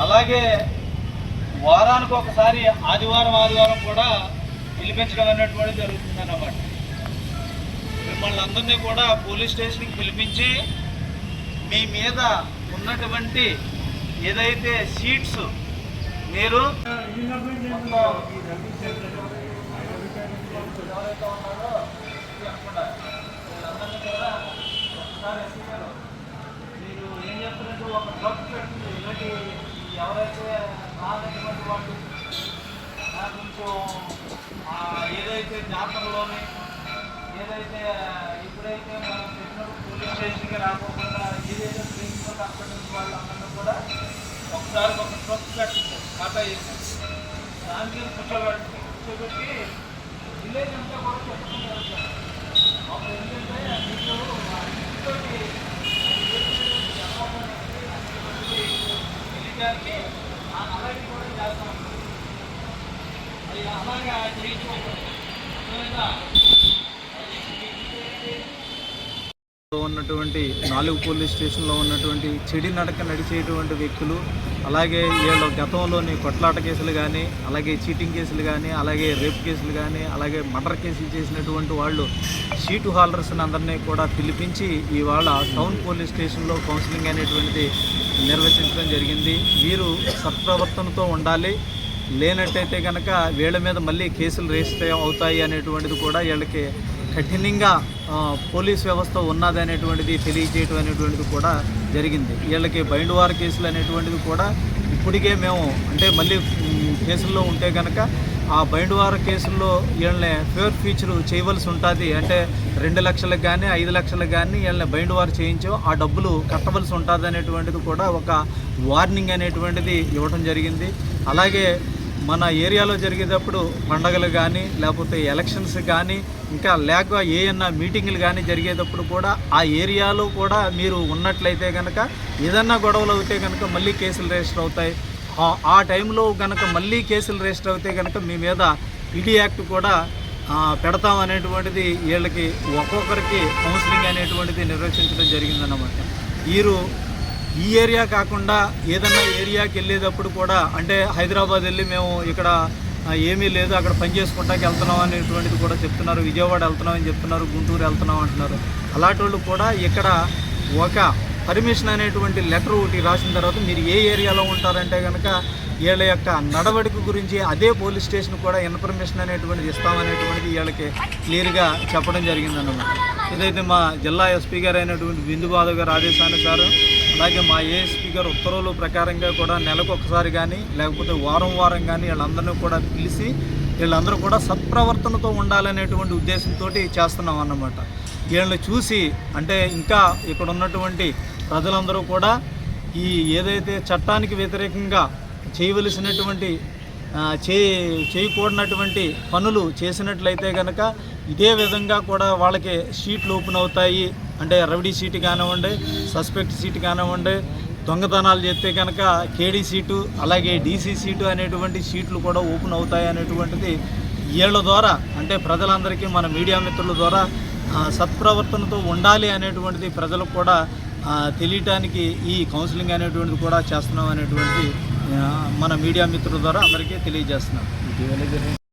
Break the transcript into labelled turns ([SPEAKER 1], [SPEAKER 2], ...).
[SPEAKER 1] అలాగే వారానికి ఒకసారి ఆదివారం ఆదివారం కూడా పిలిపించడం అనేటువంటి జరుగుతుంది అన్నమాట మిమ్మల్ని అందరినీ కూడా పోలీస్ స్టేషన్కి పిలిపించి మీ మీద ఉన్నటువంటి ఏదైతే సీట్స్ మీరు ఎవరైతే ఉన్నారో ఒకసారి మీరు ఏం చెప్తున్నట్టు ఒక డ్రగ్ ఇలాంటి ఎవరైతే రానటువంటి వాళ్ళు కొంచెం ఏదైతే జాతరలోని ఏదైతే ఇప్పుడైతే మనం చెప్పినప్పుడు పోలీస్ స్టేషన్కి రాకోకుండా ఏదైతే ప్రిన్సిపల్ హాస్పిటల్స్ వాళ్ళందరినీ కూడా ఒకసారి ఒక ట్రస్ట్ పెట్టింది ఖాతా చేసి దాని మీద కూర్చోబెట్టి కూర్చోబెట్టి విలేజ్ అంతా కూడా చెప్పుకుంటారు సార్ అప్పుడు ఏంటంటే మీకు ఆ ఇంట్లోకి కూడా చేస్తాం. అది అలాగా చేయించుకోకూడదు
[SPEAKER 2] ఉన్నటువంటి నాలుగు పోలీస్ స్టేషన్లో ఉన్నటువంటి చెడి నడక నడిచేటువంటి వ్యక్తులు అలాగే వీళ్ళ గతంలోని కొట్లాట కేసులు కానీ అలాగే చీటింగ్ కేసులు కానీ అలాగే రేప్ కేసులు కానీ అలాగే మర్డర్ కేసులు చేసినటువంటి వాళ్ళు షీటు హాల్డర్స్ని అందరినీ కూడా పిలిపించి ఇవాళ టౌన్ పోలీస్ స్టేషన్లో కౌన్సిలింగ్ అనేటువంటిది నిర్వహించడం జరిగింది. వీరు సత్ప్రవర్తనతో ఉండాలి. లేనట్టయితే కనుక వీళ్ళ మీద మళ్ళీ కేసులు రేస్ అవుతాయి అనేటువంటిది కూడా వీళ్ళకి కఠినంగా పోలీస్ వ్యవస్థ ఉన్నది అనేటువంటిది తెలియజేయటం అనేటువంటిది కూడా జరిగింది. వీళ్ళకి బైండ్ వార్ కేసులు అనేటువంటిది కూడా ఇప్పటికే మేము అంటే మళ్ళీ కేసుల్లో ఉంటే కనుక ఆ బైండ్ వార్ కేసుల్లో వీళ్ళని ఫేర్ ఫీచర్ చేయవలసి ఉంటుంది. అంటే రెండు లక్షలకు కానీ ఐదు లక్షలకు కానీ వీళ్ళని బైండ్ వార్ చేయించో ఆ డబ్బులు కట్టవలసి ఉంటుంది అనేటువంటిది కూడా ఒక వార్నింగ్ అనేటువంటిది ఇవ్వడం జరిగింది. అలాగే మన ఏరియాలో జరిగేటప్పుడు పండగలు కానీ లేకపోతే ఎలక్షన్స్ కానీ ఇంకా లేక ఏమన్నా మీటింగ్లు కానీ జరిగేటప్పుడు కూడా ఆ ఏరియాలో కూడా మీరు ఉన్నట్లయితే కనుక ఏదన్నా గొడవలు అవుతే కనుక మళ్ళీ కేసులు రిజిస్టర్ అవుతాయి. ఆ- టైంలో కనుక మళ్ళీ కేసులు రిజిస్టర్ అవుతే కనుక మీ మీద ఈడీ యాక్ట్ కూడా పెడతాం అనేటువంటిది వీళ్ళకి ఒక్కొక్కరికి కౌన్సిలింగ్ అనేటువంటిది నిర్వచించడం జరిగిందన్నమాట. వీరు ఈ ఏరియా కాకుండా ఏదన్నా ఏరియాకి వెళ్ళేటప్పుడు కూడా అంటే హైదరాబాద్ వెళ్ళి మేము ఇక్కడ ఏమీ లేదు అక్కడ పని చేసుకుంటాకి వెళ్తున్నాం అనేటువంటిది కూడా చెప్తున్నారు. విజయవాడ వెళ్తున్నాం అని చెప్తున్నారు గుంటూరు వెళ్తున్నాం అంటున్నారు. అలాంటి వాళ్ళు కూడా ఇక్కడ ఒక పర్మిషన్ అనేటువంటి లెటర్ ఒకటి రాసిన తర్వాత మీరు ఏ ఏరియాలో ఉంటారంటే కనుక వీళ్ళ యొక్క నడవడిక గురించి అదే పోలీస్ స్టేషన్ కూడా ఇన్ఫర్మేషన్ అనేటువంటిది ఇస్తామనేటువంటిది వీళ్ళకి క్లియర్గా చెప్పడం జరిగిందన్నమాట. ఇదైతే మా జిల్లా ఎస్పీ గారు అయినటువంటి బిందు బాధవ్ గారు ఆదేశానుసారం అలాగే మా ఏఎస్పీ గారు ఉత్తర్వుల ప్రకారంగా కూడా నెలకు ఒకసారి కానీ లేకపోతే వారం వారం కానీ వీళ్ళందరినీ కూడా పిలిచి వీళ్ళందరూ కూడా సత్ప్రవర్తనతో ఉండాలనేటువంటి ఉద్దేశంతో చేస్తున్నాం అన్నమాట. వీళ్ళని చూసి అంటే ఇంకా ఇక్కడ ఉన్నటువంటి ప్రజలందరూ కూడా ఈ ఏదైతే చట్టానికి వ్యతిరేకంగా చేయవలసినటువంటి చే చేయకూడనటువంటి పనులు చేసినట్లయితే కనుక ఇదే విధంగా కూడా వాళ్ళకి షీట్లు ఓపెన్ అవుతాయి అంటే రవిడి సీటు కానివ్వండి సస్పెక్ట్ సీటు కానివ్వండి దొంగతనాలు చేస్తే కనుక కేడీ సీటు అలాగే డీసీ సీటు అనేటువంటి సీట్లు కూడా ఓపెన్ అవుతాయి అనేటువంటిది వీళ్ళ ద్వారా అంటే ప్రజలందరికీ మన మీడియా మిత్రుల ద్వారా సత్ప్రవర్తనతో ఉండాలి అనేటువంటిది ప్రజలకు కూడా తెలియటానికి ఈ కౌన్సిలింగ్ అనేటువంటిది కూడా చేస్తున్నాం అనేటువంటిది మన మీడియా మిత్రుల ద్వారా అందరికీ తెలియజేస్తున్నాం. ఇటీవల